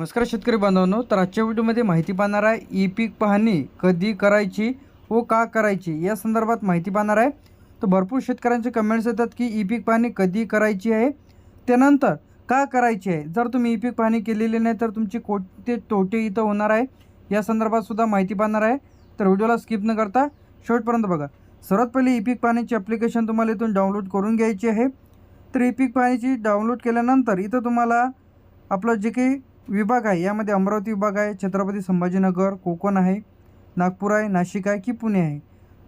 नमस्कार शेतकरी बांधवांनो तर आजच्या व्हिडिओमध्ये माहिती पाहणार आहे ई पीक पाहणी कधी करायची व का करायची या संदर्भात माहिती पाहणार आहे. तर भरपूर शेतकऱ्यांचे कमेंट्स येतात की ई पीक पाहणी कधी करायची आहे त्यानंतर का करायची आहे? जर तुम्ही ई पीक पाहणी केलेली नाही तर तुमचे कोणते तोटे इथं होणार आहे या संदर्भात सुद्धा माहिती पाहणार आहे. तर व्हिडिओला स्किप न करता शेवटपर्यंत बघा. सर्वात पहिले ई पीक पाहणीची ॲप्लिकेशन तुम्हाला इथून डाउनलोड करून घ्यायची आहे. तर ई पीक पाहणीची डाउनलोड केल्यानंतर इथं तुम्हाला आपलं जे काही विभाग आहे. यामध्ये अमरावती विभाग आहे छत्रपती संभाजीनगर कोकण आहे नागपूर आहे नाशिक आहे की पुणे आहे.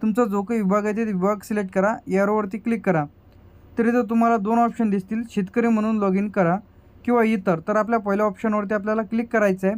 तुमचा जो काही विभाग आहे ते विभाग सिलेक्ट करा. यावरती क्लिक करा. तर इथं तुम्हाला दोन ऑप्शन दिसतील शेतकरी म्हणून लॉग इन करा किंवा इतर तर आपल्या पहिल्या ऑप्शनवरती आपल्याला क्लिक करायचं आहे.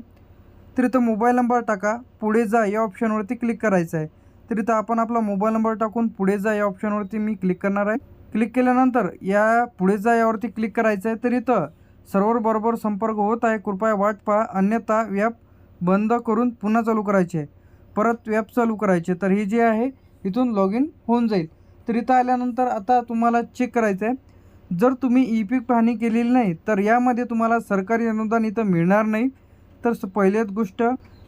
तर इथं मोबाईल नंबर टाका पुढे जा या ऑप्शनवरती क्लिक करायचं आहे. तर इथं आपण आपला मोबाईल नंबर टाकून पुढे जा या ऑप्शनवरती मी क्लिक करणार आहे. क्लिक केल्यानंतर या पुढे जा यावरती क्लिक करायचं आहे. तर इथं सर्व्हर बरोबर संपर्क होत आहे कृपया वाट पहा. अन्यथा वॅप बंद करून पुन्हा चालू करायचे. आहे परत वॅप चालू करायचे. तर हे जे आहे इथून लॉग इन होऊन जाईल. तर इथं आल्यानंतर आता तुम्हाला चेक करायचं आहे जर तुम्ही ई पीक पाहणी केलेली नाही तर यामध्ये तुम्हाला सरकारी अनुदान इथं मिळणार नाही. तर पहिल्याच गोष्ट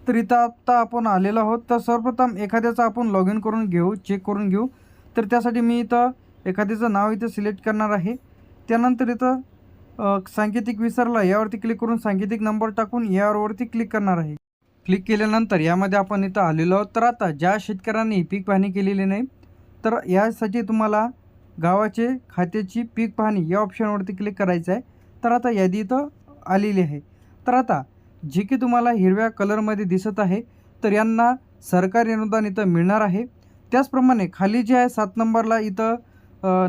तर इथं आत्ता आपण आलेलो आहोत. तर सर्वप्रथम एखाद्याचं आपण लॉग इन करून घेऊ चेक करून घेऊ. तर त्यासाठी मी इथं एखाद्याचं नाव इथं सिलेक्ट करणार आहे. त्यानंतर इथं सांकेतिक विसरला यावरती क्लिक करून सांकेतिक नंबर टाकून यावरती क्लिक करणार आहे. क्लिक केल्यानंतर यामध्ये आपण इथं आलेलो आहोत. तर आता ज्या शेतकऱ्यांनी पीक पाहणी केलेली नाही तर यासाठी तुम्हाला गावाचे खात्याची पीक पाहणी या ऑप्शनवरती क्लिक करायचं आहे. तर आता यादी इथं आलेली आहे. तर आता जे की तुम्हाला हिरव्या कलरमध्ये दिसत आहे तर यांना सरकारी अनुदान इथं मिळणार आहे. त्याचप्रमाणे खाली जे आहे सात नंबरला इथं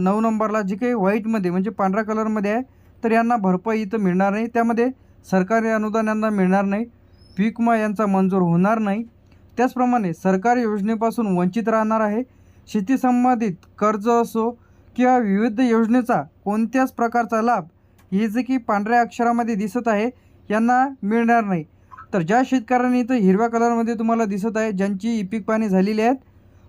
नऊ नंबरला जे काही व्हाईटमध्ये म्हणजे पांढऱ्या कलरमध्ये आहे तर यांना भरपाई इथं मिळणार नाही. त्यामध्ये सरकारी अनुदान यांना मिळणार नाही. पीक विमा यांचा मंजूर होणार नाही. त्याचप्रमाणे सरकारी योजनेपासून वंचित राहणार आहे. शेती संबंधित कर्ज असो किंवा विविध योजनेचा कोणत्याच प्रकारचा लाभ हे जे की पांढऱ्या अक्षरामध्ये दिसत आहे यांना मिळणार नाही. तर ज्या शेतकऱ्यांनी इथं हिरव्या कलरमध्ये तुम्हाला दिसत आहे ज्यांची ई पीक पाहणी झालेली आहेत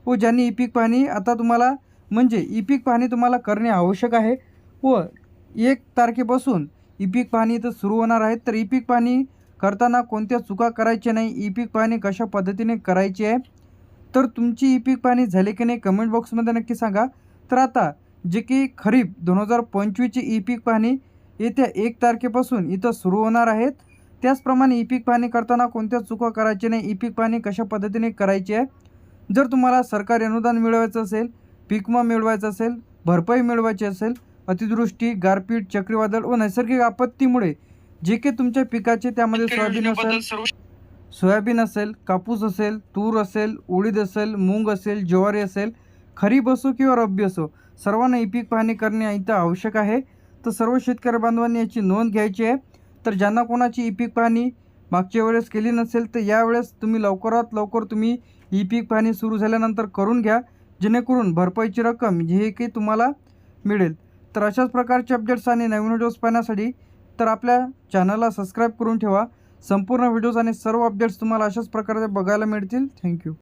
व ज्यांनी ई पीक पाहणी आता तुम्हाला म्हणजे ई पीक पाहणी तुम्हाला करणे आवश्यक आहे व एक तारखेपासून ई पीक पाहणी इथं सुरू होणार आहेत तर ई पीक पाहणी करताना कोणत्या चुका करायच्या नाही ई पीक पाहणी कशा पद्धतीने करायची आहे? तर तुमची ई पीक पाहणी झाली की नाही कमेंट बॉक्समध्ये नक्की सांगा. तर आता जे की खरीप दोन हजार पंचवीसची ई पीक पाहणी येत्या एक तारखेपासून इथं सुरू होणार आहेत त्याचप्रमाणे ई पीक पाहणी करताना कोणत्या चुका करायची नाही ई पीक पाहणी कशा पद्धतीने करायची आहे? जर तुम्हाला सरकारी अनुदान मिळवायचं असेल पीक विमा असेल भरपाई मिळवायची असेल अतिवृष्टी गारपीट चक्रीवादळ व नैसर्गिक आपत्तीमुळे जे काही तुमच्या पिकाचे त्यामध्ये सोयाबीन असेल सोयाबीन असेल कापूस असेल तूर असेल उडीद असेल मूग असेल ज्वारी असेल खरीप असो किंवा रब्बी असो सर्वांना ई पीक पाहणी करणे इथं आवश्यक आहे. तर सर्व शेतकरी बांधवांनी याची नोंद घ्यायची आहे. तर ज्यांना कोणाची ई पीक पाहणी मागच्या वेळेस केली नसेल तर यावेळेस तुम्ही लवकरात लवकर तुम्ही ई पीक पाहणी सुरू झाल्यानंतर करून घ्या. जेणेकरून भरपाईची रक्कम हे की तुम्हाला मिळेल. तर अशाच प्रकारचे अपडेट्स आणि नवीन व्हिडिओज पाहण्यासाठी तर आपल्या चॅनलला सबस्क्राईब करून ठेवा. संपूर्ण व्हिडिओज आणि सर्व अपडेट्स तुम्हाला अशाच प्रकारे बघायला मिळतील. थँक्यू